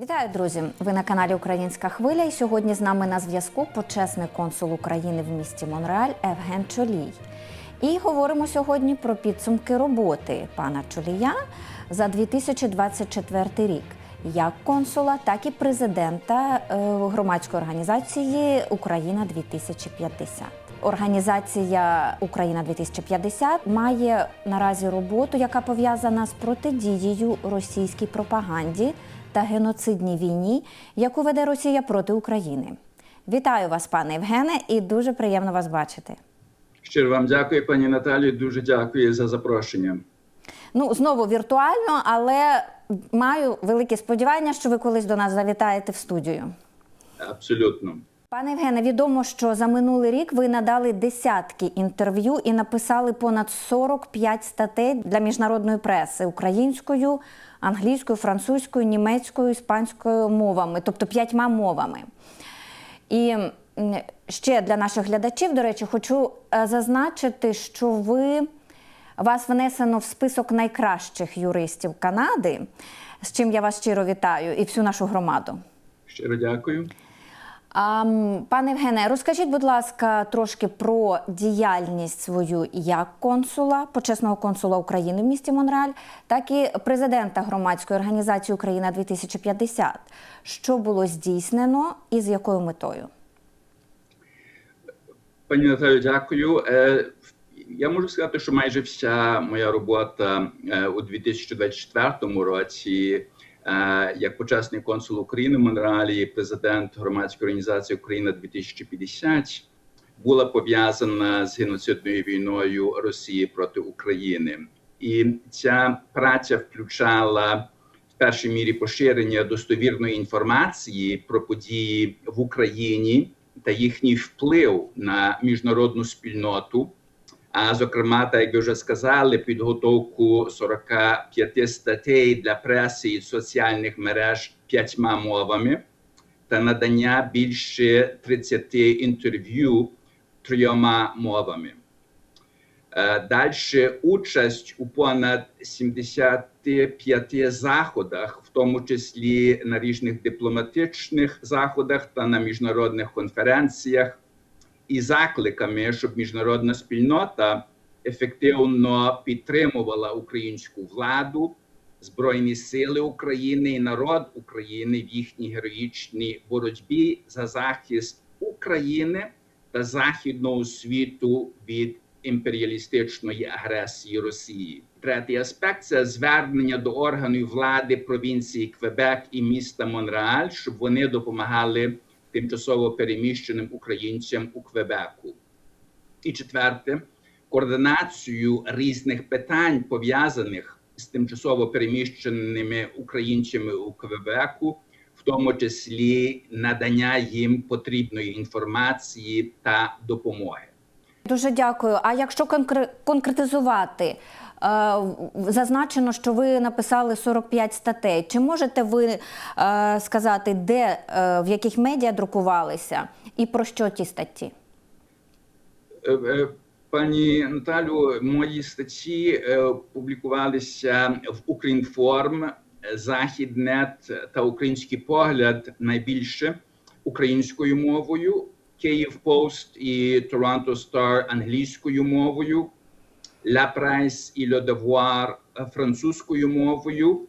Вітаю, друзі! Ви на каналі Українська Хвиля. І сьогодні з нами на зв'язку почесний консул України в місті Монреаль Евген Чолій. І говоримо сьогодні про підсумки роботи пана Чолія за 2024 рік, як консула, так і президента е, громадської організації Україна 2050. Організація Україна 2050 має наразі роботу, яка пов'язана з протидією російській пропаганді та геноцидній війні, яку веде Росія проти України. Вітаю вас, пане Євгене, і дуже приємно вас бачити. Щиро вам дякую, пані Наталі. Дуже дякую за запрошення. Ну, знову віртуально, але маю велике сподівання, що ви колись до нас завітаєте в студію. Абсолютно. Пане Євгене, відомо, що за минулий рік ви надали десятки інтерв'ю і написали понад 45 статей для міжнародної преси українською, англійською, французькою, німецькою, іспанською мовами, тобто п'ятьма мовами. І ще для наших глядачів, до речі, хочу е, зазначити, що ви вас внесено в список найкращих юристів Канади, з чим я вас щиро вітаю, і всю нашу громаду. Щиро дякую. Пане Євгене, розкажіть, будь ласка, трошки про діяльність свою як консула, почесного консула України в місті Монреаль, так і президента громадської організації Україна 2050. Що було здійснено і з якою метою? Пані Наталю, дякую. Е, Я можу сказати, що майже вся моя робота е, у 2024 році, як почесний консул України в Монреалі, президент громадської організації Україна 2050, була пов'язана з геноцидною війною Росії проти України. І ця праця включала в першій мірі поширення достовірної інформації про події в Україні та їхній вплив на міжнародну спільноту. А зокрема, так як ви вже сказали, підготовку 45 статей для преси і соціальних мереж п'ятьма мовами та надання більше 30 інтерв'ю трьома мовами. Е, Далі участь у понад 75 заходах, в тому числі на різних дипломатичних заходах та на міжнародних конференціях, і закликами, щоб міжнародна спільнота ефективно підтримувала українську владу, збройні сили України і народ України в їхній героїчній боротьбі за захист України та західного світу від імперіалістичної агресії Росії. Третій аспект це звернення до органів влади провінції Квебек і міста Монреаль, щоб вони допомагали тимчасово переміщеним українцям у Квебеку. І четверте координацію різних питань пов'язаних з тимчасово переміщеними українцями у Квебеку, в тому числі надання їм потрібної інформації та допомоги. Дуже дякую. А якщо конкре- конкретизувати, зазначено, що ви написали 45 статей. Чи можете ви е, сказати, де е, в яких медіа друкувалися і про що ті статті? Е, е, Пані Наталю, мої статті е, публікувалися в Українформ, Західнет та Український погляд найбільше українською мовою, Київ Пост і Торонто Стар англійською мовою, La Presse і Le Devoir французькою мовою,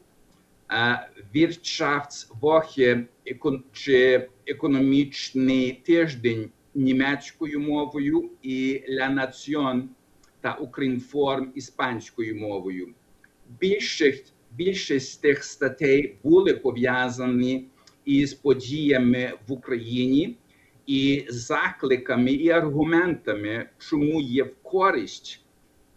е, Wirtschaftswoche чи економічний тиждень німецькою мовою і La Nation та Укрінформ іспанською мовою. Більшість, більшість тих статей були пов'язані із подіями в Україні і закликами і аргументами, чому є в користь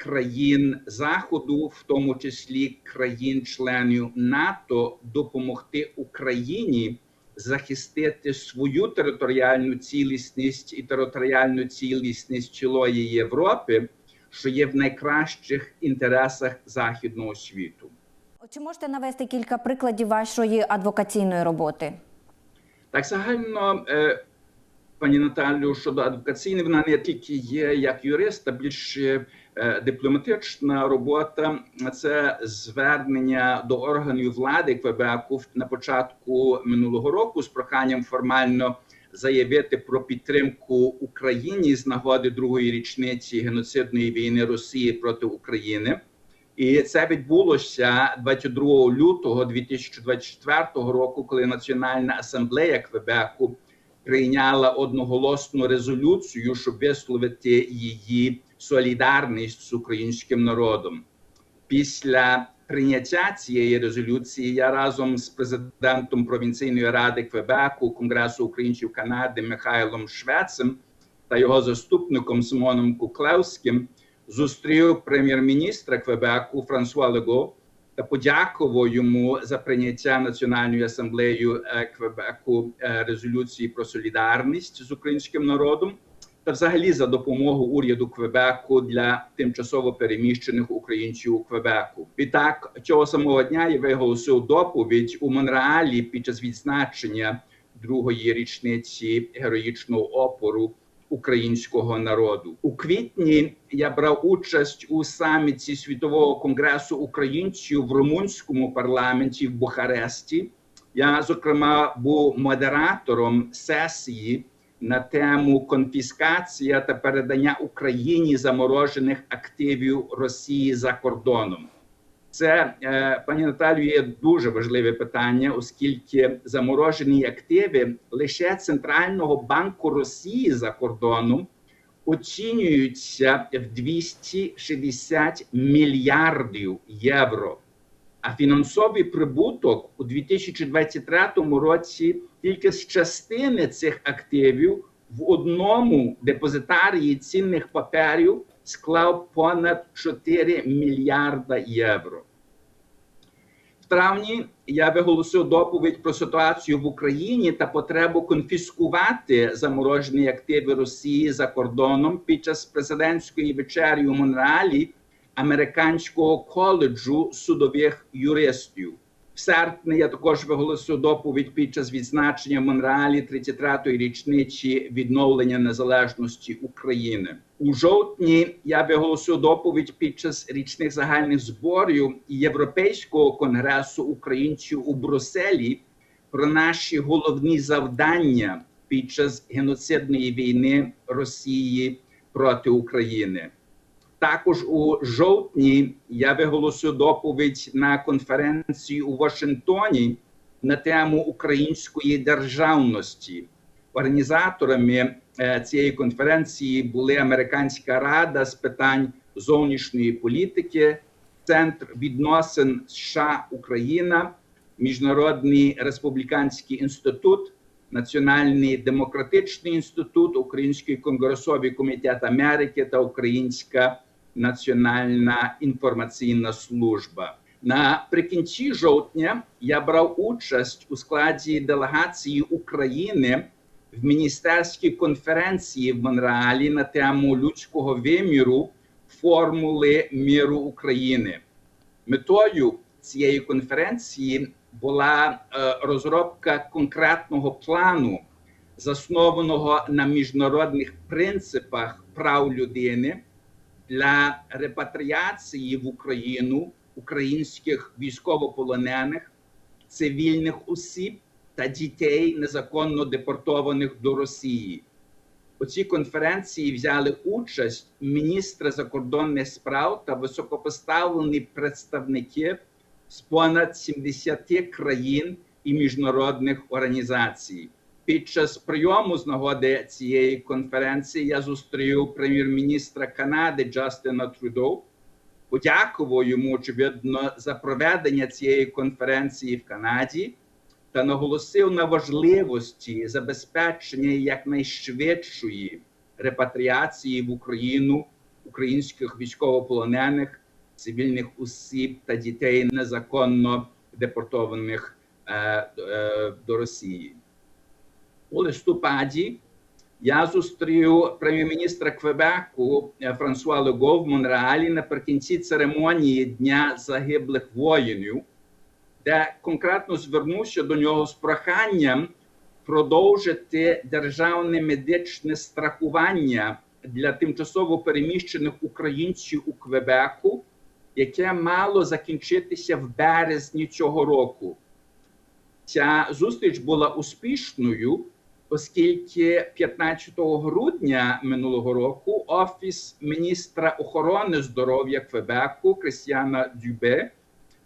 країн Заходу, в тому числі країн-членів НАТО, допомогти Україні захистити свою територіальну цілісність і територіальну цілісність цілої Європи, що є в найкращих інтересах західного світу. Чи можете навести кілька прикладів вашої адвокаційної роботи? Так загально, е, пані Наталю, щодо адвокаційної, вона не тільки є як юрист, а більше Дипломатична робота це звернення до органів влади Квебеку на початку минулого року з проханням формально заявити про підтримку Україні з нагоди другої річниці геноцидної війни Росії проти України. І це відбулося 22 лютого 2024 року, коли Національна асамблея Квебеку прийняла одноголосну резолюцію, щоб висловити її солідарність з українським народом. Після прийняття цієї резолюції я разом з президентом провінційної ради Квебеку Конгресу українців Канади Михайлом Швецем та його заступником Симоном Куклевським зустрів прем'єр-міністра Квебеку Франсуа Лего та подякував йому за прийняття Національною асамблеєю е, Квебеку е, резолюції про солідарність з українським народом та взагалі за допомогу уряду Квебеку для тимчасово переміщених українців у Квебеку. Відтак цього самого дня я виголосив доповідь у Монреалі під час відзначення другої річниці героїчного опору українського народу у квітні. Я брав участь у саміті світового конгресу українців в румунському парламенті в Бухаресті. Я зокрема був модератором сесії на тему конфіскація та передання Україні заморожених активів Росії за кордоном. Це е, пані Наталію є дуже важливе питання, оскільки заморожені активи лише Центрального банку Росії за кордоном оцінюються в 260 мільярдів євро. А фінансовий прибуток у 2023 році тільки з частини цих активів в одному депозитарії цінних паперів склав понад 4 мільярда євро. В травні я виголосив доповідь про ситуацію в Україні та потребу конфіскувати заморожені активи Росії за кордоном під час президентської вечері у Монреалі американського коледжу судових юристів. В серпні я також виголосив доповідь під час відзначення в Монреалі 33-ї річниці відновлення незалежності України. У жовтні я виголосив доповідь під час річних загальних зборів Європейського конгресу українців у Брюсселі про наші головні завдання під час геноцидної війни Росії проти України. Також у жовтні я виголосив доповідь на конференції у Вашингтоні на тему української державності. Організаторами е, цієї конференції були Американська рада з питань зовнішньої політики, Центр відносин США Україна, Міжнародний республіканський інститут, Національний демократичний інститут, Український конгресовий комітет Америки та Українська Національна інформаційна служба. Наприкінці жовтня я брав участь у складі делегації України в міністерській конференції в Монреалі на тему людського виміру формули міру України. Метою цієї конференції була е, розробка конкретного плану, заснованого на міжнародних принципах прав людини для репатріації в Україну українських військовополонених, цивільних осіб та дітей, незаконно депортованих до Росії. У цій конференції взяли участь міністри закордонних справ та високопоставлені представники з понад 70 країн і міжнародних організацій. Під час прийому з нагоди цієї конференції я зустрів прем'єр-міністра Канади Джастина Трюдо, подякував йому очевидно за проведення цієї конференції в Канаді та наголосив на важливості забезпечення якнайшвидшої репатріації в Україну українських військовополонених, цивільних осіб та дітей незаконно депортованих е, е, до Росії. У листопаді я зустрів прем'єр-міністра Квебеку е, Франсуа Лего в Монреалі наприкінці церемонії Дня загиблих воїнів, де конкретно звернувся до нього з проханням продовжити державне медичне страхування для тимчасово переміщених українців у Квебеку, яке мало закінчитися в березні цього року. Ця зустріч була успішною, оскільки 15 грудня минулого року офіс міністра охорони здоров'я Квебеку Кристіана Дюбе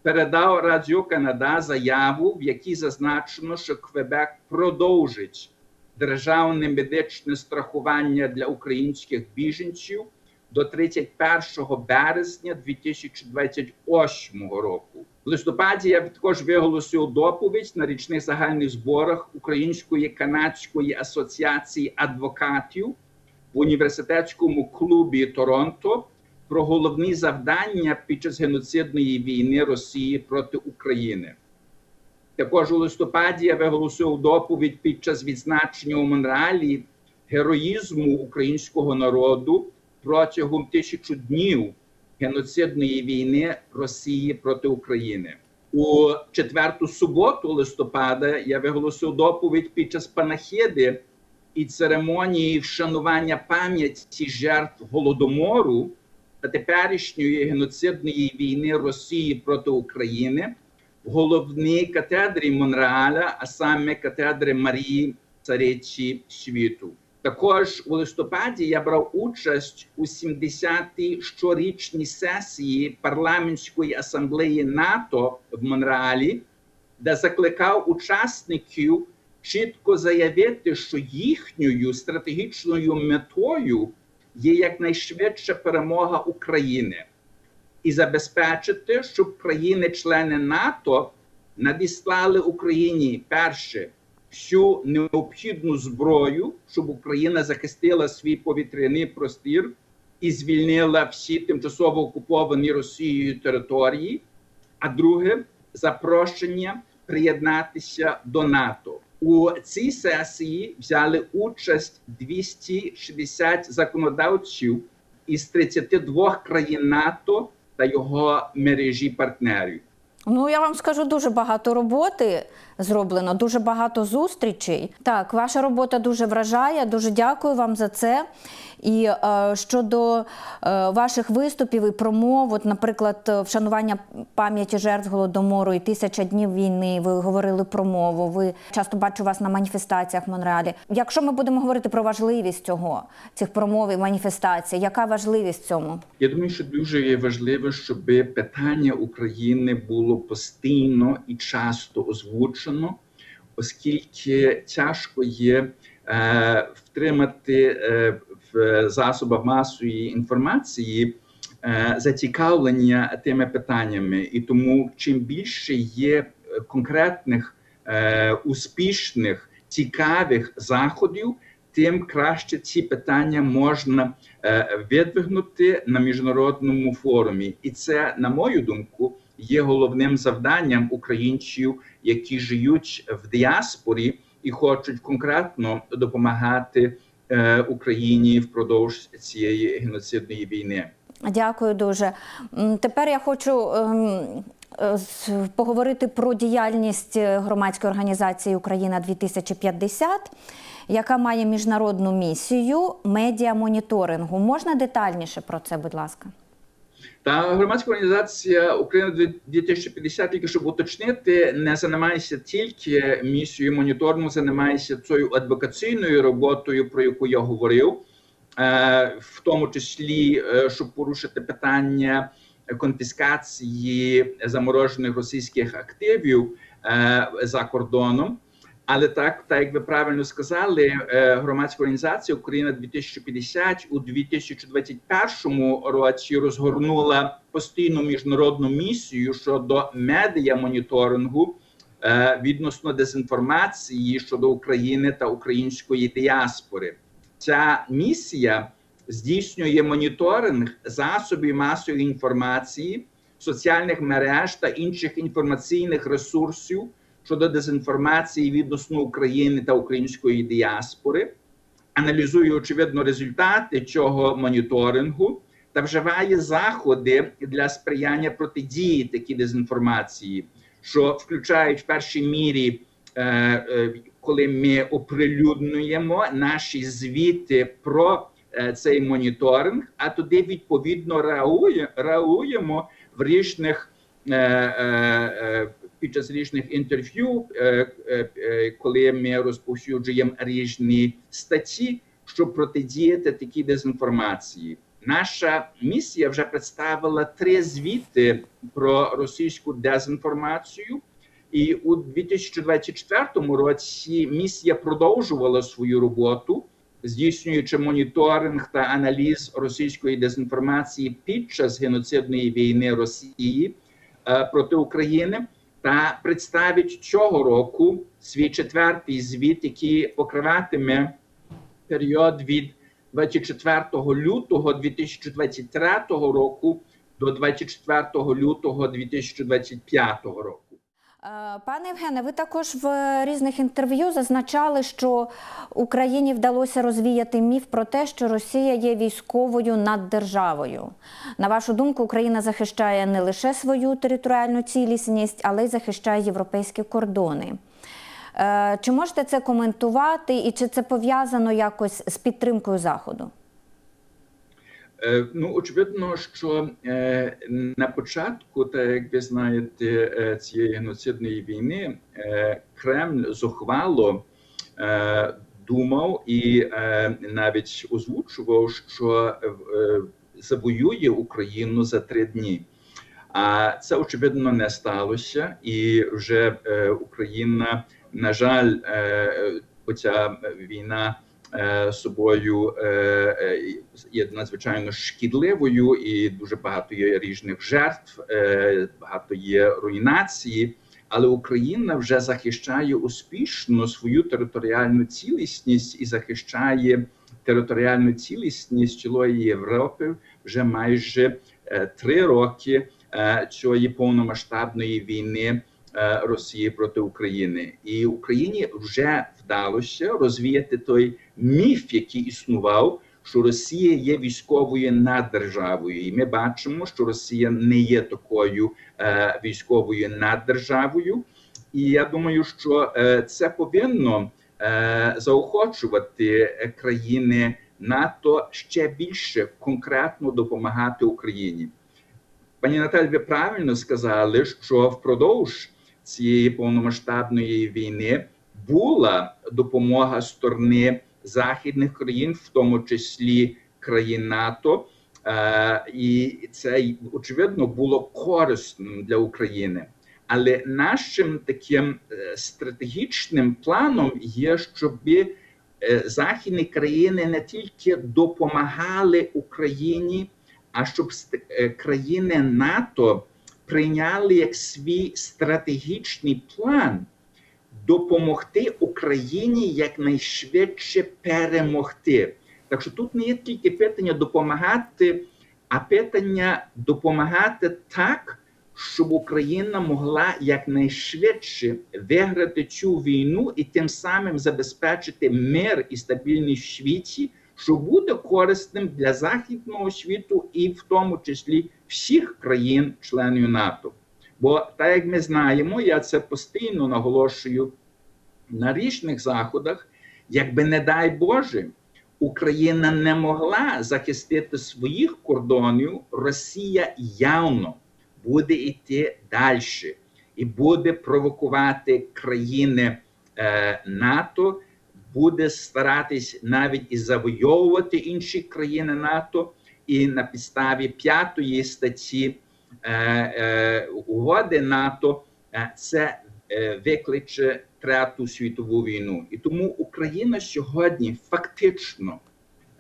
передав Радіо Канада заяву, в якій зазначено, що Квебек продовжить державне медичне страхування для українських біженців до 31 березня 2028 року. В листопаді я також виголосив доповідь на річних загальних зборах Української канадської асоціації адвокатів в університетському клубі Торонто про головні завдання під час геноцидної війни Росії проти України. Також у листопаді я виголосив доповідь під час відзначення у Монреалі героїзму українського народу протягом тисячу днів геноцидної війни Росії проти України. У четверту суботу листопада я виголосив доповідь під час панахиди і церемонії вшанування пам'яті жертв голодомору та теперішньої геноцидної війни Росії проти України в головній катедрі Монреаля, а саме катедри Марії Цариці світу. Також у листопаді я брав участь у 70-й щорічній сесії парламентської асамблеї НАТО в Монреалі, де закликав учасників чітко заявити, що їхньою стратегічною метою є якнайшвидша перемога України і забезпечити, щоб країни-члени НАТО надіслали Україні перше всю необхідну зброю, щоб Україна захистила свій повітряний простір і звільнила всі тимчасово окуповані Росією території. А друге запрошення приєднатися до НАТО. У цій сесії взяли участь 260 законодавців із 32 країн НАТО та його мережі партнерів. Ну, я вам скажу, дуже багато роботи зроблено, дуже багато зустрічей. Так, ваша робота дуже вражає. Дуже дякую вам за це. І е, щодо е, ваших виступів і промов, от, наприклад, вшанування пам'яті жертв голодомору і тисяча днів війни. Ви говорили про мову. Ви часто бачу вас на маніфестаціях в Монреалі. Якщо ми будемо говорити про важливість цього, цих промов і маніфестацій, яка важливість цьому? Я думаю, що дуже є важливо, щоб питання України було постійно і часто озвучено, оскільки тяжко є е, втримати е, в засобах масової інформації е, зацікавлення тими питаннями, і тому чим більше є конкретних е, успішних цікавих заходів, тим краще ці питання можна е, видвигнути на міжнародному форумі, і це, на мою думку, є головним завданням українців, які живуть в діаспорі і хочуть конкретно допомагати е, Україні впродовж цієї геноцидної війни. Дякую дуже. Тепер я хочу ем, е, поговорити про діяльність е, громадської організації Україна 2050, яка має міжнародну місію медіамоніторингу. Можна детальніше про це, будь ласка? Та громадська організація Україна 2050, тільки щоб уточнити, не займається тільки місією моніторингу, займається цією адвокаційною роботою, про яку я говорив, е, в тому числі, е, щоб порушити питання конфіскації заморожених російських активів е, за кордоном. Але так, так як ви правильно сказали, е, громадська організація Україна 2050 у 2021 році розгорнула постійну міжнародну місію щодо медіа моніторингу е, відносно дезінформації щодо України та української діаспори. Ця місія здійснює моніторинг засобів масової інформації, соціальних мереж та інших інформаційних ресурсів щодо дезінформації відносно України та української діаспори, аналізує очевидно результати цього моніторингу та вживає заходи для сприяння протидії такій дезінформації, що включають в першій мірі, е, е, коли ми оприлюднюємо наші звіти про е, цей моніторинг, а тоді відповідно реагуємо в різних е, під час різних інтерв'ю, е, е, е, коли ми розповсюджуємо різні статті, щоб протидіяти такій дезінформації. Наша місія вже представила три звіти про російську дезінформацію. І у 2024 році місія продовжувала свою роботу, здійснюючи моніторинг та аналіз російської дезінформації під час геноцидної війни Росії проти України, та представить цього року свій четвертий звіт, який покриватиме період від 24 лютого 2023 року до 24 лютого 2025 року. Е, Пане Євгене, ви також в різних інтерв'ю зазначали, що Україні вдалося розвіяти міф про те, що Росія є військовою наддержавою. На вашу думку, Україна захищає не лише свою територіальну цілісність, але й захищає європейські кордони. Е, Чи можете це коментувати, і чи це пов'язано якось з підтримкою Заходу? Е, Ну, очевидно, що е, на початку, так як ви знаєте, е, цієї геноцидної війни Кремль зухвало думав і навіть озвучував, що завоює Україну за три дні. А це очевидно не сталося, і вже Україна, на жаль, оця війна собою е, е, є надзвичайно шкідливою, і дуже багато є різних жертв, е, багато є руйнації. Але Україна вже захищає успішно свою територіальну цілісність і захищає територіальну цілісність цілої Європи вже майже е, три роки е, цієї повномасштабної війни е, Росії проти України, і Україні вже вдалося розвіяти той міф, який існував, що Росія є військовою наддержавою, і ми бачимо, що Росія не є такою е, військовою наддержавою. І я думаю, що е, це повинно е, заохочувати е, країни НАТО ще більше конкретно допомагати Україні. Пані Наталь, ви правильно сказали, що впродовж цієї повномасштабної війни була допомога сторони західних країн, в тому числі країн НАТО, е, і це очевидно було корисним для України. Але нашим таким е, стратегічним планом є, щоб е, західні країни не тільки допомагали Україні, а щоб країни НАТО прийняли як свій стратегічний план допомогти Україні якнайшвидше перемогти. Так що тут не є тільки питання допомагати, а питання допомагати так, щоб Україна могла якнайшвидше виграти цю війну і тим самим забезпечити мир і стабільність в світі, що буде корисним для західного світу і в тому числі всіх країн-членів НАТО. Бо так як ми знаємо, я це постійно наголошую на різних заходах, якби не дай Боже, Україна не могла захистити своїх кордонів, Росія явно буде йти далі і буде провокувати країни е, НАТО, буде старатись навіть і завойовувати інші країни НАТО, і на підставі п'ятої статті е, е, угоди НАТО е, це е, викличе третю світову війну. І тому Україна сьогодні фактично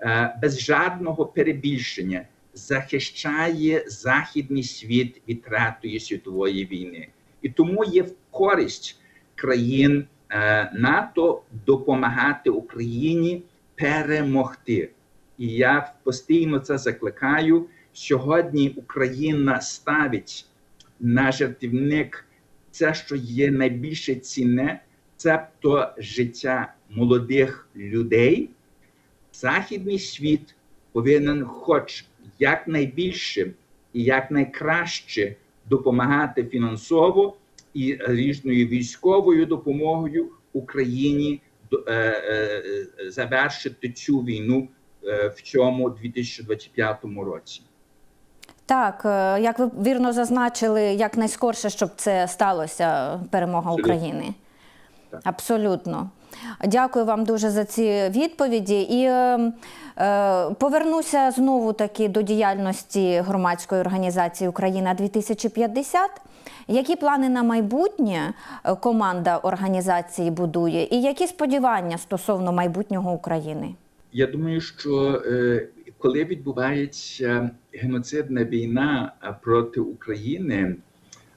е, без жодного перебільшення захищає західний світ від третьої світової війни, і тому є в користь країн е, НАТО допомагати Україні перемогти. І я постійно це закликаю. Сьогодні Україна ставить на жертівник це, що є найбільше цінне, цебто життя молодих людей. Західний світ повинен, хоч якнайбільше і якнайкраще допомагати фінансово і різною військовою допомогою Україні е, е, е, завершити цю війну в цьому 2025 році. Так, е, як ви вірно зазначили, якнайскорше, щоб це сталося, перемога Абсолютно. України. Так. Абсолютно. Дякую вам дуже за ці відповіді. І е, е, повернуся знову таки до діяльності громадської організації Україна 2050. Які плани на майбутнє е, команда організації будує, і які сподівання стосовно майбутнього України? Я думаю, що е, коли відбувається геноцидна війна е, проти України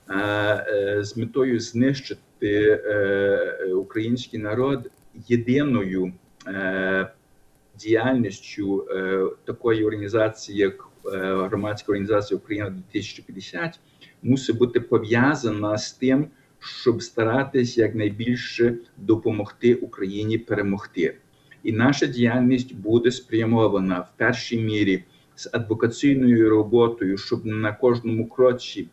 е, з метою знищити український народ єдиною діяльністю такої організації, як громадська організація Україна 2050, мусить бути пов'язана з тим, щоб старатись якнайбільше допомогти Україні перемогти. І наша діяльність буде спрямована в першій мірі з адвокаційною роботою, щоб на кожному кроці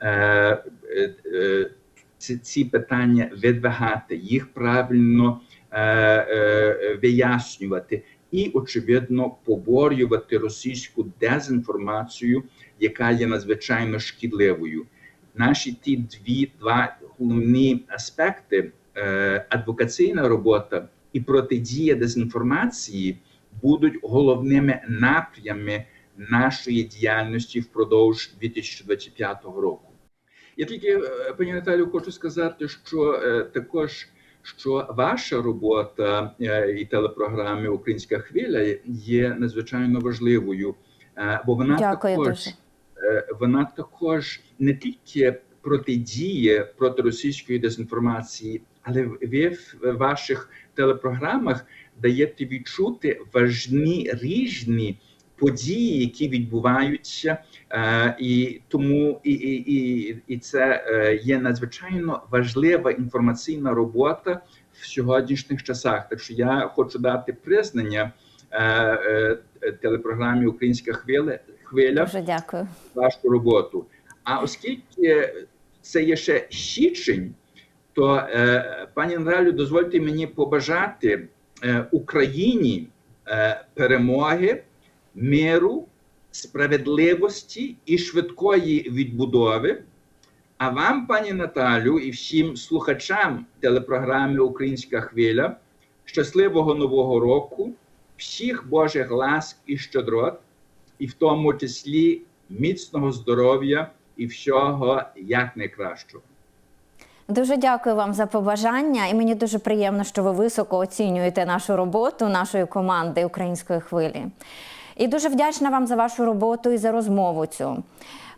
е, е, е, ці, ці питання видвигати, їх правильно е, е, вияснювати і, очевидно, поборювати російську дезінформацію, яка є надзвичайно шкідливою. Наші ті дві два головні аспекти е, адвокаційна робота і протидія дезінформації будуть головними напрями нашої діяльності впродовж 2025 року. Я тільки е, пані Наталю хочу сказати, що е, також що ваша робота е, і телепрограми Українська хвиля є надзвичайно важливою, бо вона Дякую також дуже. вона також не тільки протидіє проти російської дезінформації, але ви в ваших телепрограмах даєте відчути важні різні події, які відбуваються, е, і тому і, і, і, і це е, є надзвичайно важлива інформаційна робота в сьогоднішніх часах. Так що я хочу дати признання е, телепрограмі Українська хвиля хвиля Дуже дякую. вашу роботу. А оскільки це є ще січень, то е, пані Наталю, дозвольте мені побажати е, Україні е, перемоги, миру, справедливості і швидкої відбудови. А вам, пані Наталю, і всім слухачам телепрограми Українська хвиля щасливого нового року, всіх Божих ласк і щедрот, і в тому числі міцного здоров'я і всього як найкращого. Дуже дякую вам за побажання, і мені дуже приємно, що ви високо оцінюєте нашу роботу, нашої команди української хвилі. І дуже вдячна вам за вашу роботу і за розмову цю.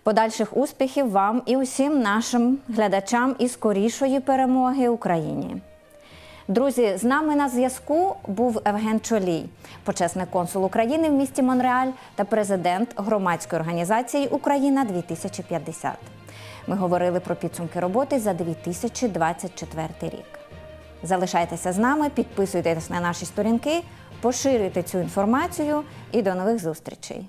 Подальших успіхів вам і усім нашим глядачам і скорішої перемоги Україні. Друзі, з нами на зв'язку був Евген Чолій, почесний консул України в місті Монреаль та президент громадської організації Україна 2050. Ми говорили про підсумки роботи за 2024 рік. Залишайтеся з нами, підписуйтесь на наші сторінки, поширюйте цю інформацію і до нових зустрічей.